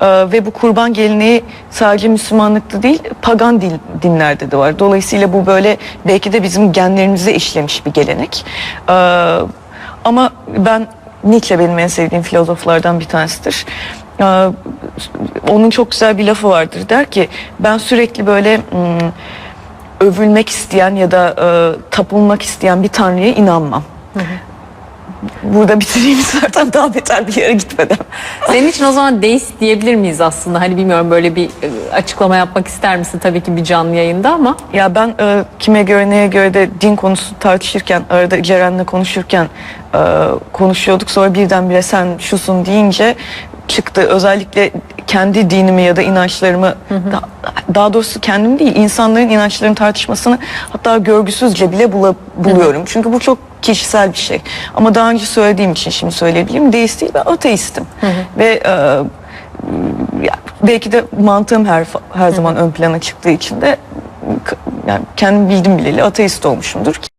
Ee, ve bu kurban geleneği sadece Müslümanlıkta değil pagan din, dinlerde de var. Dolayısıyla bu böyle belki de bizim genlerimize işlemiş bir gelenek. Ee, ama ben Nietzsche benim en sevdiğim filozoflardan bir tanesidir. Ee, onun çok güzel bir lafı vardır. Der ki ben sürekli böyle hmm, övülmek isteyen ya da e, tapılmak isteyen bir tanrıya inanmam. Burada bitireyim zaten. Daha beter bir yere gitmeden. Senin için o zaman deist diyebilir miyiz aslında? Hani bilmiyorum böyle bir e, açıklama yapmak ister misin? Tabii ki bir canlı yayında ama. Ya ben e, kime göre neye göre de din konusu tartışırken arada Ceren'le konuşurken e, konuşuyorduk. Sonra birdenbire sen şusun deyince çıktı. Özellikle kendi dinimi ya da inançlarımı da- daha doğrusu kendim değil insanların inançlarının tartışmasını hatta görgüsüzce bile bula- buluyorum. Çünkü bu çok kişisel bir şey. Ama daha önce söylediğim için şimdi söyleyebilirim. Deist değil ben ateistim. Ve e, ya, belki de mantığım her her zaman ön plana çıktığı için de yani kendim bildim bileli ateist olmuşumdur.